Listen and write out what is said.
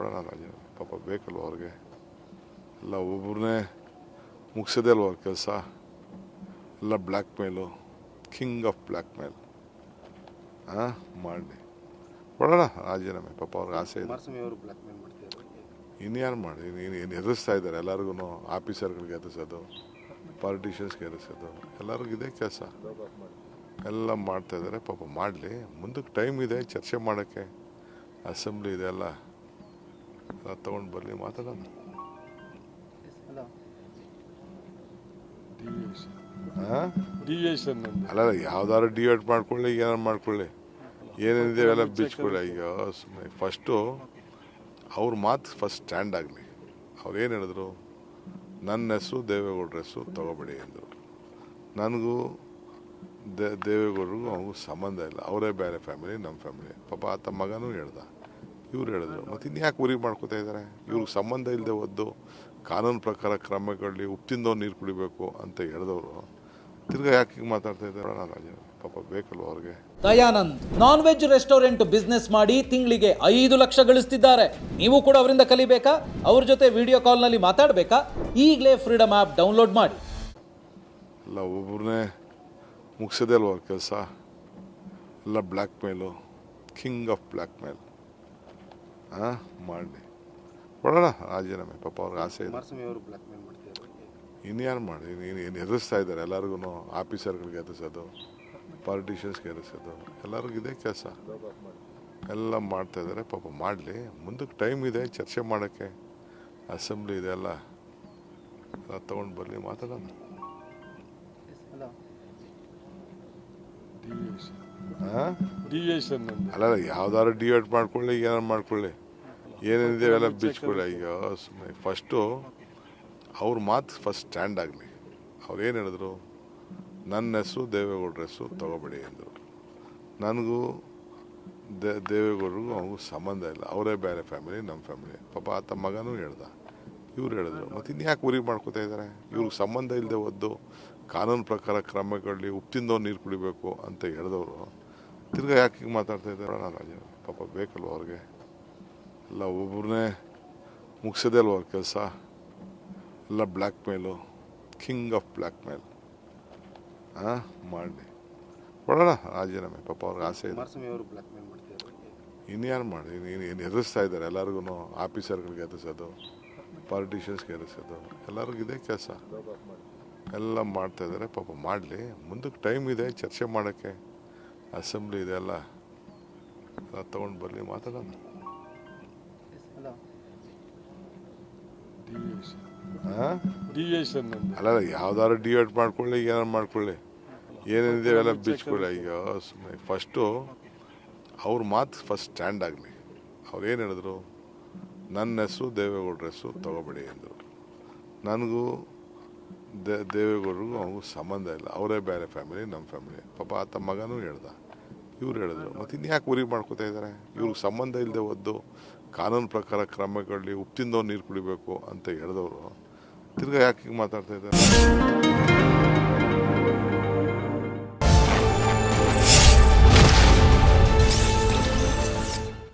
ರಾಜ ಪಾಪ ಬೇಕಲ್ವ ಅವ್ರಿಗೆ? ಎಲ್ಲ ಒಬ್ಬರನ್ನೇ ಮುಗಿಸೋದೇ ಅಲ್ವ ಅವ್ರ ಕೆಲಸ? ಎಲ್ಲ ಬ್ಲ್ಯಾಕ್ ಮೇಲು ಕಿಂಗ್ ಆಫ್ ಬ್ಲ್ಯಾಕ್ ಮೇಲ್ ಹಾಂ ಮಾಡಿ ಕೊಡೋಣ ರಾಜೀನಾಮೆ. ಪಾಪ ಅವ್ರಿಗೆ ಆಸೆ ಇನ್ಯಾರು ಮಾಡಿ? ಏನು ಎದುರಿಸ್ತಾ ಇದ್ದಾರೆ. ಎಲ್ಲರಿಗೂ ಆಫೀಸರ್ಗಳಿಗೆ ಎದುರಿಸೋದು ಪಾಲಿಟಿಷಿಯನ್ಸ್ಗೆ ಎದುರಿಸೋದು ಎಲ್ಲರಿಗೂ ಇದೇ ಕೆಲಸ. ಎಲ್ಲ ಮಾಡ್ತಾ ಇದ್ದಾರೆ. ಪಾಪ ಮಾಡಲಿ. ಮುಂದಕ್ಕೆ ಟೈಮ್ ಇದೆ ಚರ್ಚೆ ಮಾಡೋಕ್ಕೆ. ಅಸೆಂಬ್ಲಿ ಇದೆ ಎಲ್ಲ ತೊಗೊಂಡು ಬರಲಿ ಮಾತಾಡೋಣ. ಅಲ್ಲ ಹಾಂ? ಡಿವಿಯೇಷನ್ ಅಲ್ಲ ಯಾವ್ದಾದ್ರು ಡಿವೈಡ್ ಮಾಡ್ಕೊಳ್ಳಿ ಏನಾರು ಮಾಡ್ಕೊಳ್ಳಿ. ಏನೇನಿದೆ ಅವೆಲ್ಲ ಬಿಚ್ಕೊಳ್ಳಿ. ಅಯ್ಯೋ ಸುಮ್ಮನೆ ಫಸ್ಟು ಅವ್ರ ಮಾತು ಫಸ್ಟ್ ಸ್ಟ್ಯಾಂಡ್ ಆಗಲಿ. ಅವ್ರು ಏನು ಹೇಳಿದ್ರು? ನನ್ನ ಹೆಸರು ದೇವೇಗೌಡ್ರ ಹೆಸರು ತಗೋಬೇಡಿ ಅಂದರು. ನನಗೂ ದೇ ದೇವೇಗೌಡರಿಗೂ ಅವ್ರಿಗೂ ಸಂಬಂಧ ಇಲ್ಲ. ಅವರೇ ಬೇರೆ ಫ್ಯಾಮಿಲಿ ನಮ್ಮ ಫ್ಯಾಮಿಲಿ. ಪಾಪ ಆತ ಮಗನೂ ಹೇಳ್ದ. ಇವ್ರು ಹೇಳಿದ್ರು. ಮತ್ತು ಯಾಕೆ ಉರಿ ಮಾಡ್ಕೋತಾ ಇದ್ದಾರೆ? ಇವ್ರಿಗೆ ಸಂಬಂಧ ಇಲ್ಲದೆ ಒದ್ದು ಕಾನೂನು ಪ್ರಕಾರ ಕ್ರಮಗಳಲ್ಲಿ ಉಪ್ಪಿಂದೋ ನೀರು ಕುಡಿಬೇಕು ಅಂತ ಹೇಳಿದವರು. ತಿರ್ಗಾ ಯಾಕೆ ಹಿಂಗೆ ಮಾತಾಡ್ತಾ ಇದ್ದಾರೆ? ರಾಜ ಪಾಪ ಬೇಕಲ್ವ ಅವ್ರಿಗೆ? Dayanand non veg restaurant business ಮಾಡಿ ತಿಂಗಳಿಗೆ ಐದು ಲಕ್ಷ ಗಳಿಸ್ತಿದ್ದಾರೆ. ನೀವು ಕೂಡ ಅವರಿಂದ ಕಲಿಬೇಕಾ? ಅವ್ರ ಜೊತೆ ವಿಡಿಯೋ ಕಾಲ್ನಲ್ಲಿ ಮಾತಾಡಬೇಕಾ? ಈಗಲೇ ಫ್ರೀಡಮ್ ಆ್ಯಪ್ ಡೌನ್ಲೋಡ್ ಮಾಡಿ. ಎಲ್ಲ ಒಬ್ಬರನ್ನೇ ಮುಗಿಸೋದೇ ಅಲ್ವ ಅವ್ರ ಕೆಲಸ? ಎಲ್ಲ ಬ್ಲ್ಯಾಕ್ ಮೇಲು ಕಿಂಗ್ ಆಫ್ ಬ್ಲ್ಯಾಕ್ ಮೇಲ್ ಹಾಂ ಮಾಡಿ ಕೊಡೋಣ ರಾಜೀನಾಮೆ ಪಾಪ ಅವ್ರಿಗೆ ಆಸೆ ಇದೆ. ಇನ್ಯಾರು ಮಾಡಿ ಏನು ಏನು ಎದುರಿಸ್ತಾ ಇದ್ದಾರೆ. ಎಲ್ಲರಿಗೂ ಆಫೀಸರ್ಗಳಿಗೆ ಎದುರಿಸೋದು ಪಾಲಿಟಿಷಿಯನ್ಸ್ಗೆ ಎದುರಿಸೋದು ಎಲ್ಲರಿಗೂ ಇದೇ ಕೆಲಸ. ಎಲ್ಲ ಮಾಡ್ತಾ ಇದ್ದಾರೆ. ಪಾಪ ಮಾಡಲಿ. ಮುಂದಕ್ಕೆ ಟೈಮ್ ಇದೆ ಚರ್ಚೆ ಮಾಡೋಕ್ಕೆ. ಅಸೆಂಬ್ಲಿ ಇದೆ ಎಲ್ಲ ತೊಗೊಂಡು ಬರಲಿ ಮಾತಾಡೋಣ. ಡಿವಿಯೇಷನ್ ಅಲ್ಲ ಯಾವ್ದಾದ್ರು ಡಿವೈಡ್ ಮಾಡ್ಕೊಳ್ಳಿ ಏನಾರು ಮಾಡ್ಕೊಳ್ಳಿ. ಏನೇನಿದೆ ಅವೆಲ್ಲ ಬಿಚ್ಕೊಳ್ಳಿ. ಅಯ್ಯೋ ಸುಮ್ಮನೆ ಫಸ್ಟು ಅವ್ರ ಮಾತು ಫಸ್ಟ್ ಸ್ಟ್ಯಾಂಡ್ ಆಗಲಿ. ಅವ್ರು ಏನು ಹೇಳಿದ್ರು? ನನ್ನ ಹೆಸರು ದೇವೇಗೌಡರ ಹೆಸರು ತಗೋಬೇಡಿ ಅಂದರು. ನನಗೂ ದೇ ದೇವೇಗೌಡರಿಗೂ ಅವ್ರಿಗೂ ಸಂಬಂಧ ಇಲ್ಲ. ಅವರೇ ಬೇರೆ ಫ್ಯಾಮಿಲಿ ನಮ್ಮ ಫ್ಯಾಮಿಲಿ ಪಾಪ ಆತ ಮಗನೂ ಹೇಳ್ದ. ಇವ್ರು ಹೇಳಿದ್ರು. ಮತ್ತು ಇನ್ಯಾಕೆ ಉರಿ ಮಾಡ್ಕೋತಾ ಇದ್ದಾರೆ ಇವ್ರಿಗೆ ಸಂಬಂಧ ಇಲ್ಲದೆ ಒದ್ದು ಕಾನೂನು ಪ್ರಕಾರ ಕ್ರಮಗಳಲ್ಲಿ ಉಪ್ಪಿಂದವ್ರು ನೀರು ಕುಡಿಬೇಕು ಅಂತ ಹೇಳಿದವರು. ತಿರ್ಗಾ ಯಾಕೆ ಹಿಂಗೆ ಮಾತಾಡ್ತಾ ಇದ್ದಾರೆ? ನಾನು ಪಾಪ ಬೇಕಲ್ವ ಅವ್ರಿಗೆ? ಎಲ್ಲ ಒಬ್ಬರನ್ನೇ ಮುಗಿಸೋದೇ ಅಲ್ವ ಅವ್ರ ಕೆಲಸ? ಎಲ್ಲ ಬ್ಲ್ಯಾಕ್ ಮೇಲು ಕಿಂಗ್ ಆಫ್ ಬ್ಲ್ಯಾಕ್ ಮೇಲ್ ಹಾಂ ಮಾಡಿ ಕೊಡೋಣ ರಾಜೀನಾಮೆ ಪಾಪ ಅವ್ರಿಗೆ ಆಸೆ ಇದೆ. ಇನ್ಯಾರು ಮಾಡಿ ಏನು ಎದುರಿಸ್ತಾ ಇದ್ದಾರೆ. ಎಲ್ಲರಿಗೂ ಆಫೀಸರ್ಗಳಿಗೆ ಎದುರಿಸೋದು ಪಾಲಿಟಿಷಿಯನ್ಸ್ಗೆ ಎದುರಿಸೋದು ಎಲ್ಲರಿಗೂ ಇದೇ ಕೆಲಸ. ಎಲ್ಲ ಮಾಡ್ತಾ ಇದ್ದಾರೆ. ಪಾಪ ಮಾಡಲಿ. ಮುಂದಕ್ಕೆ ಟೈಮ್ ಇದೆ ಚರ್ಚೆ ಮಾಡೋಕ್ಕೆ. ಅಸೆಂಬ್ಲಿ ಇದೆ ತಗೊಂಡು ಬರಲಿ ಮಾತಾಡೋಣ. ಅಲ್ಲ ಹಾಂ? ಡಿವಿಯೇಷನ್ ಅಲ್ಲ ಯಾವ್ದಾದ್ರು ಡಿವೈಡ್ ಮಾಡ್ಕೊಳ್ಳಿ ಏನಾರು ಮಾಡ್ಕೊಳ್ಳಿ. ಏನೇನಿದೆ ಅವೆಲ್ಲ ಬಿಚ್ಕೊಳ್ಳಿ. ಅಯ್ಯೋ ಸುಮ್ಮನೆ ಫಸ್ಟು ಅವ್ರ ಮಾತು ಫಸ್ಟ್ ಸ್ಟ್ಯಾಂಡ್ ಆಗಲಿ. ಅವ್ರು ಏನು ಹೇಳಿದ್ರು? ನನ್ನ ಹೆಸರು ದೇವೇಗೌಡ್ರ ಹೆಸರು ತಗೋಬೇಡಿ ಅಂದರು. ನನಗೂ ದೇ, ದೇವೇಗೌಡರಿಗೂ ಅವ್ರಿಗೂ ಸಂಬಂಧ ಇಲ್ಲ. ಅವರೇ ಬೇರೆ ಫ್ಯಾಮಿಲಿ ನಮ್ಮ ಫ್ಯಾಮಿಲಿ ಪಾಪ ಆತ ಮಗನೂ ಹೇಳ್ದ. ಇವ್ರು ಹೇಳಿದ್ರು. ಮತ್ತು ಇನ್ಯಾಕೆ ಊರಿಗೆ ಮಾಡ್ಕೋತಾ ಇದ್ದಾರೆ ಇವ್ರಿಗೆ ಸಂಬಂಧ ಇಲ್ಲದೆ ಒದ್ದು ಕಾನೂನು ಪ್ರಕಾರ ಕ್ರಮಗಳಲ್ಲಿ ಉಪ್ಪಿಂದವ್ರು ನೀರು ಕುಡಿಬೇಕು ಅಂತ ಹೇಳಿದವರು. ತಿರ್ಗಾ ಯಾಕೆ ಹಿಂಗೆ ಮಾತಾಡ್ತಾ ಇದ್ದಾರೆ